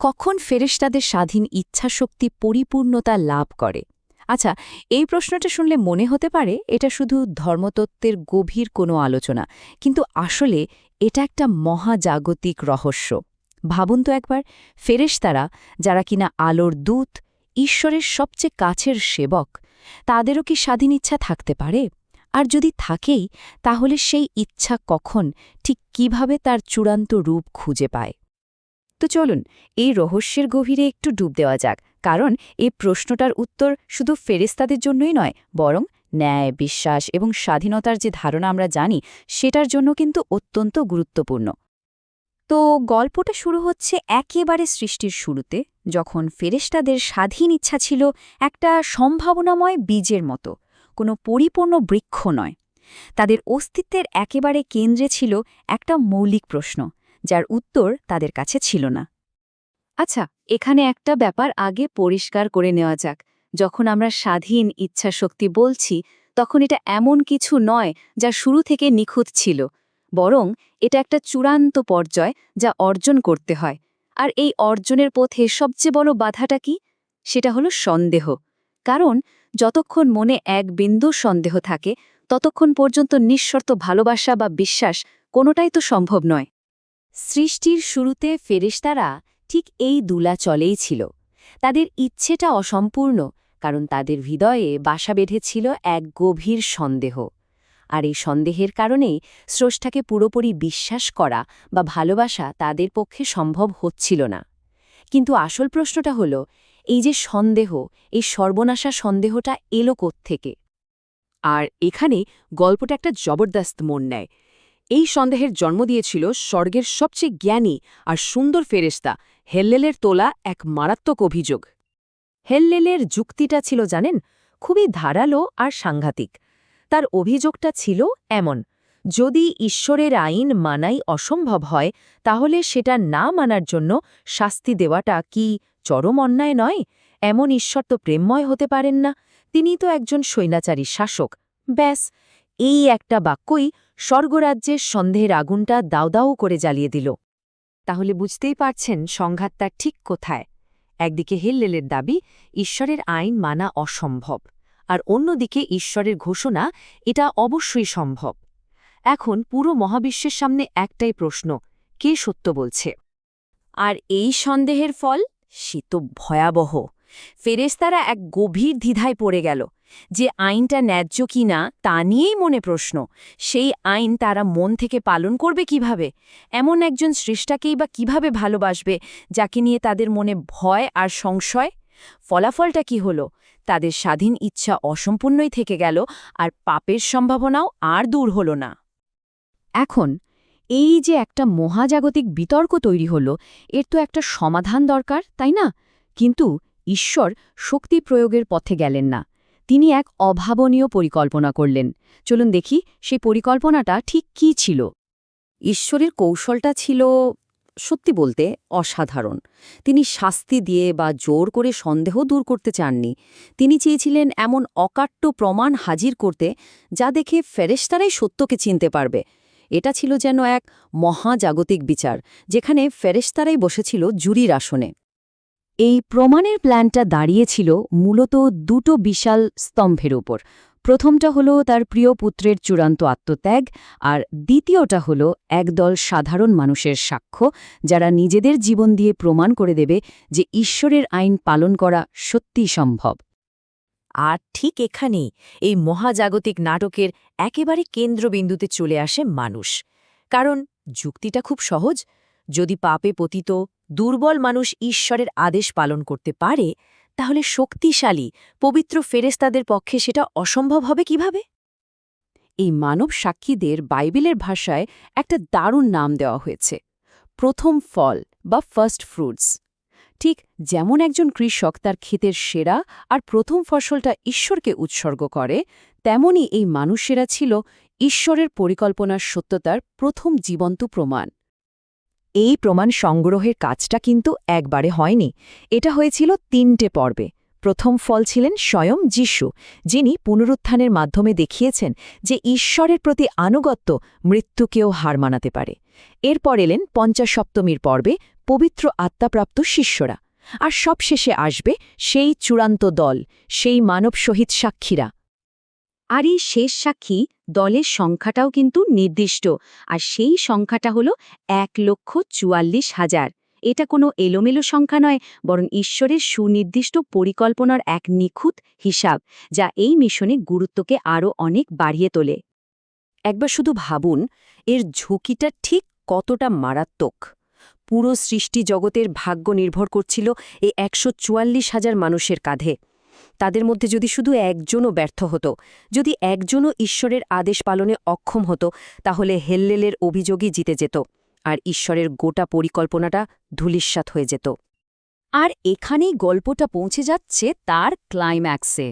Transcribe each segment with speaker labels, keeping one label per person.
Speaker 1: কখন ফেরেশতাদের স্বাধীন ইচ্ছাশক্তি পরিপূর্ণতা লাভ করে? আচ্ছা এই প্রশ্নটা শুনলে মনে হতে পারে এটা শুধু ধর্মতত্ত্বের গভীর কোনো আলোচনা, কিন্তু আসলে এটা একটা মহাজাগতিক রহস্য। ভাবুন তো একবার, ফেরেশতারা যারা কিনা আলোর দূত, ঈশ্বরের সবচেয়ে কাছের সেবক, তাদেরও কি স্বাধীন ইচ্ছা থাকতে পারে? আর যদি থাকেই, তাহলে সেই ইচ্ছা কখন, ঠিক কীভাবে তার চূড়ান্ত রূপ খুঁজে পায়? তো চলুন, এই রহস্যের গভীরে একটু ডুব দেওয়া যাক। কারণ এই প্রশ্নটার উত্তর শুধু ফেরেস্তাদের জন্যই নয়, বরং ন্যায়, বিশ্বাস এবং স্বাধীনতার যে ধারণা আমরা জানি, সেটার জন্য কিন্তু অত্যন্ত গুরুত্বপূর্ণ। তো গল্পটা শুরু হচ্ছে একেবারে সৃষ্টির শুরুতে, যখন ফেরেশতাদের স্বাধীন ইচ্ছা ছিল একটা সম্ভাবনাময় বীজের মতো, কোনো পরিপূর্ণ বৃক্ষ নয়। তাদের অস্তিত্বের একেবারে কেন্দ্রে ছিল একটা মৌলিক প্রশ্ন যার উত্তর তাদের কাছে ছিল না। আচ্ছা এখানে একটা ব্যাপার আগে পরিষ্কার করে নেওয়া যাক। যখন আমরা স্বাধীন ইচ্ছাশক্তি বলছি, তখন এটা এমন কিছু নয় যা শুরু থেকে নিখুঁত ছিল, বরং এটা একটা চূড়ান্ত পর্যায় যা অর্জন করতে হয়। আর এই অর্জনের পথে সবচেয়ে বড় বাধাটা কি? সেটা হলো সন্দেহ। কারণ যতক্ষণ মনে এক বিন্দু সন্দেহ থাকে, ততক্ষণ পর্যন্ত নিঃশর্ত ভালোবাসা বা বিশ্বাস কোনোটাই তো সম্ভব নয়। সৃষ্টির শুরুতে ফেরেশতারা ঠিক এই দুলা চলেই ছিল। তাদের ইচ্ছেটা অসম্পূর্ণ, কারণ তাদের হৃদয়ে বাসা বেঁধেছিল এক গভীর সন্দেহ। আর এই সন্দেহের কারণেই স্রষ্টাকে পুরোপুরি বিশ্বাস করা বা ভালোবাসা তাদের পক্ষে সম্ভব হচ্ছিল না। কিন্তু আসল প্রশ্নটা হল, এই যে সন্দেহ, এই সর্বনাশা সন্দেহটা এলো থেকে
Speaker 2: আর এখানে গল্পটা একটা জবরদস্ত মন নেয়। এই সন্দেহের জন্ম দিয়েছিল স্বর্গের সবচেয়ে জ্ঞানী আর সুন্দর ফেরেস্তা হেল্লেলের তোলা এক মারাত্মক অভিযোগ।
Speaker 1: হেল্লেলের যুক্তিটা ছিল জানেন, খুবই ধারালো আর সাংঘাতিক। তার অভিযোগটা ছিল এমন, যদি ঈশ্বরের আইন মানাই অসম্ভব হয়, তাহলে সেটা না মানার জন্য শাস্তি দেওয়াটা কি চরম অন্যায় নয়? এমন ঈশ্বর তো প্রেমময় হতে পারেন না। তিনি তো একজন সৈনাচারী শাসক। ব্যাস, এই একটা বাক্যই স্বর্গরাজ্যের সন্দেহের আগুনটা দাও করে জ্বালিয়ে দিল। তাহলে বুঝতেই পারছেন সংঘাতটা ঠিক কোথায়। একদিকে হিল্লেলের দাবি, ঈশ্বরের আইন মানা অসম্ভব। আর অন্যদিকে ঈশ্বরের ঘোষণা, এটা অবশ্যই সম্ভব। এখন পুরো মহাবিশ্বের সামনে একটাই প্রশ্ন, কে সত্য বলছে? আর এই সন্দেহের ফল? সে তো ভয়াবহ। ফেরেস্তারা এক গভীর দ্বিধায় পড়ে গেল। যে আইনটা ন্যায্য কি না তা নিয়েই মনে প্রশ্ন। সেই আইন তারা মন থেকে পালন করবে কীভাবে? এমন একজন সৃষ্টাকেই বা কীভাবে ভালোবাসবে যাকে নিয়ে তাদের মনে ভয় আর সংশয়? ফলাফলটা কি হলো? তাদের স্বাধীন ইচ্ছা অসম্পূর্ণই থেকে গেল আর পাপের সম্ভাবনাও আর দূর হল না। এখন, এই যে একটা মহাজাগতিক বিতর্ক তৈরি হল, এর তো একটা সমাধান দরকার, তাই না? কিন্তু ঈশ্বর শক্তি প্রয়োগের পথে গেলেন না। তিনি এক অভাবনীয় পরিকল্পনা করলেন। চলুন দেখি সেই পরিকল্পনাটা ঠিক কি ছিল। ঈশ্বরের কৌশলটা ছিল সত্যি বলতে অসাধারণ। তিনি শাস্তি দিয়ে বা জোর করে সন্দেহ দূর করতে চাননি। তিনি চেয়েছিলেন এমন অকাট্য প্রমাণ হাজির করতে যা দেখে ফেরেশতারাই সত্যকে চিনতে পারবে। এটা ছিল যেন এক মহাজাগতিক বিচার, যেখানে ফেরেশতারাই বসেছিল জুরির আসনে। এই প্রমাণের প্ল্যানটা দাঁড়িয়েছিল মূলত দুটো বিশাল স্তম্ভের ওপর। প্রথমটা হলো তার প্রিয় পুত্রের চূড়ান্ত আত্মত্যাগ আর দ্বিতীয়টা হলো একদল সাধারণ মানুষের সাক্ষ্য, যারা নিজেদের জীবন দিয়ে প্রমাণ করে দেবে যে ঈশ্বরের আইন পালন করা সত্যি সম্ভব। আর ঠিক এখানেই এই মহাজাগতিক নাটকের একেবারে কেন্দ্রবিন্দুতে চলে আসে মানুষ। কারণ যুক্তিটা খুব সহজ যদি পাপে পতিত, দুর্বল মানুষ ঈশ্বরের আদেশ পালন করতে পারে, তাহলে শক্তিশালী, পবিত্র ফেরেস্তাদের পক্ষে সেটা অসম্ভব হবে কীভাবে? এই মানব সাক্ষীদের বাইবেলের ভাষায় একটা দারুণ নাম দেওয়া হয়েছে, প্রথম ফল বা ফার্স্ট ফ্রুটস ঠিক যেমন একজন কৃষক তার ক্ষেতের সেরা আর প্রথম ফসলটা ঈশ্বরকে উৎসর্গ করে, তেমনি এই মানুষেরা ছিল ঈশ্বরের পরিকল্পনার সত্যতার প্রথম জীবন্ত প্রমাণ। এই প্রমাণ সংগ্রহের কাজটা কিন্তু একবারে হয়নি। এটা হয়েছিল তিনটে পর্বে। প্রথম ফল ছিলেন স্বয়ং যিশু, যিনি পুনরুত্থানের মাধ্যমে দেখিয়েছেন যে ঈশ্বরের প্রতি আনুগত্য মৃত্যুকেও হার মানাতে পারে। এরপর এলেন পঞ্চাশ সপ্তমীর পর্বে পবিত্র আত্মাপ্রাপ্ত শিষ্যরা। আর সবশেষে আসবে সেই চূড়ান্ত দল, সেই মানব সহিত সাক্ষীরা।
Speaker 3: আর এই শেষ সাক্ষী দলের সংখ্যাটাও কিন্তু নির্দিষ্ট। আর সেই সংখ্যাটা হল এক লক্ষ চুয়াল্লিশ হাজার। এটা কোনো এলোমেলো সংখ্যা নয়, বরং ঈশ্বরের সুনির্দিষ্ট পরিকল্পনার এক নিখুঁত হিসাব, যা এই মিশনে গুরুত্বকে আরও অনেক বাড়িয়ে তোলে।
Speaker 1: একবার শুধু ভাবুন, এর ঝুঁকিটা ঠিক কতটা মারাত্মক। পুরো সৃষ্টি জগতের ভাগ্য নির্ভর করছিল এই একশো হাজার মানুষের কাঁধে। তাদের মধ্যে যদি শুধু একজনও ব্যর্থ হতো, যদি একজনও ঈশ্বরের আদেশ পালনে অক্ষম হতো, তাহলে হেল্লেলের অভিযোগই জিতে যেত, আর ঈশ্বরের গোটা পরিকল্পনাটা ধূলিস্যাৎ হয়ে যেত।
Speaker 2: আর এখানেই গল্পটা পৌঁছে যাচ্ছে তার ক্লাইম্যাক্সে।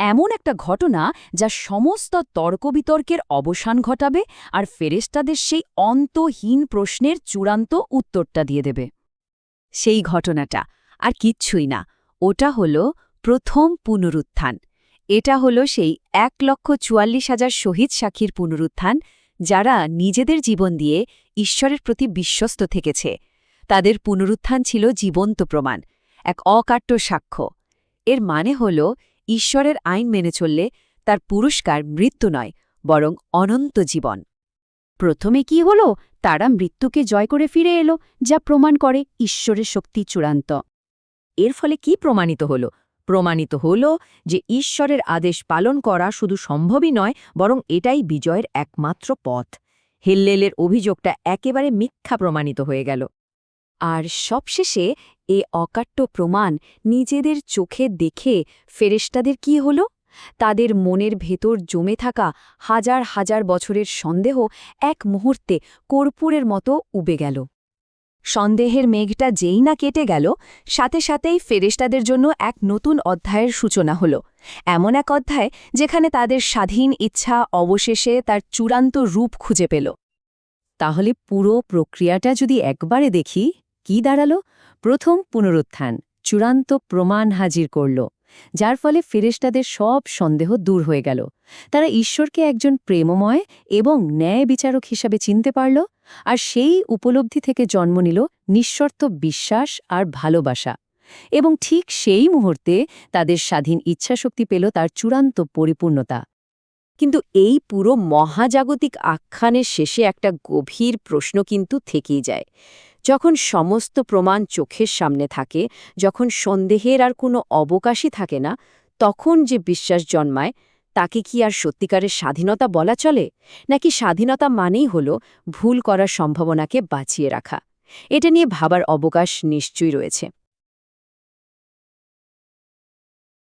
Speaker 2: এমন একটা ঘটনা যা সমস্ত তর্কবিতর্কের অবসান ঘটাবে আর ফেরেস্তাদের সেই অন্তহীন প্রশ্নের চূড়ান্ত উত্তরটা দিয়ে দেবে। সেই ঘটনাটা, আর কিচ্ছুই না, ওটা হল প্রথম পুনরুত্থান। এটা হলো সেই এক লক্ষ চুয়াল্লিশ হাজার শহীদ সাক্ষীর পুনরুত্থান, যারা নিজেদের জীবন দিয়ে ঈশ্বরের প্রতি বিশ্বস্ত থেকেছে। তাদের পুনরুত্থান ছিল জীবন্ত প্রমাণ, এক অকাট্য সাক্ষ্য। এর মানে হল, ঈশ্বরের আইন মেনে চললে তার পুরস্কার মৃত্যু নয়, বরং অনন্ত জীবন। প্রথমে কি হল? তারা মৃত্যুকে জয় করে ফিরে এলো, যা প্রমাণ করে ঈশ্বরের শক্তি চূড়ান্ত।
Speaker 1: এর ফলে কি প্রমাণিত হল? প্রমাণিত হল যে ঈশ্বরের আদেশ পালন করা শুধু সম্ভবই নয়, বরং এটাই বিজয়ের একমাত্র পথ। হেল্লেলের অভিযোগটা একেবারে মিথ্যা প্রমাণিত হয়ে গেল।
Speaker 2: আর সবশেষে এ অকাট্য প্রমাণ নিজেদের চোখে দেখে ফেরেস্তাদের কি হল? তাদের মনের ভেতর জমে থাকা হাজার হাজার বছরের সন্দেহ এক মুহূর্তে কর্পূরের মতো উবে গেল। সন্দেহের মেঘটা যেই না কেটে গেল, সাথে সাথেই ফেরেস্তাদের জন্য এক নতুন অধ্যায়ের সূচনা হল। এমন এক অধ্যায় যেখানে তাদের স্বাধীন ইচ্ছা অবশেষে তার চূড়ান্ত রূপ খুঁজে পেল।
Speaker 1: তাহলে পুরো প্রক্রিয়াটা যদি একবারে দেখি, কি দাঁড়াল? প্রথম পুনরুত্থান, চূড়ান্ত প্রমাণ হাজির করল। যার ফলে ফেরেশতাদের সব সন্দেহ দূর হয়ে গেল। তারা ঈশ্বরকে একজন প্রেমময় এবং ন্যায় বিচারক হিসাবে চিনতে পারল আর সেই উপলব্ধি থেকে জন্ম নিল নিঃশর্ত বিশ্বাস আর ভালোবাসা। এবং ঠিক সেই মুহূর্তে তাদের স্বাধীন ইচ্ছাশক্তি পেল তার চূড়ান্ত পরিপূর্ণতা। কিন্তু এই পুরো মহাজাগতিক আখ্যানের শেষে একটা গভীর প্রশ্ন কিন্তু থেকেই যায়। যখন সমস্ত প্রমাণ চোখের সামনে থাকে, যখন সন্দেহের আর কোনো অবকাশই থাকে না, তখন যে বিশ্বাস জন্মায়, তাকে কি আর সত্যিকারের স্বাধীনতা বলা চলে? নাকি স্বাধীনতা মানেই হল ভুল করার সম্ভাবনাকে বাঁচিয়ে রাখা? এটা নিয়ে ভাবার অবকাশ নিশ্চয়ই রয়েছে।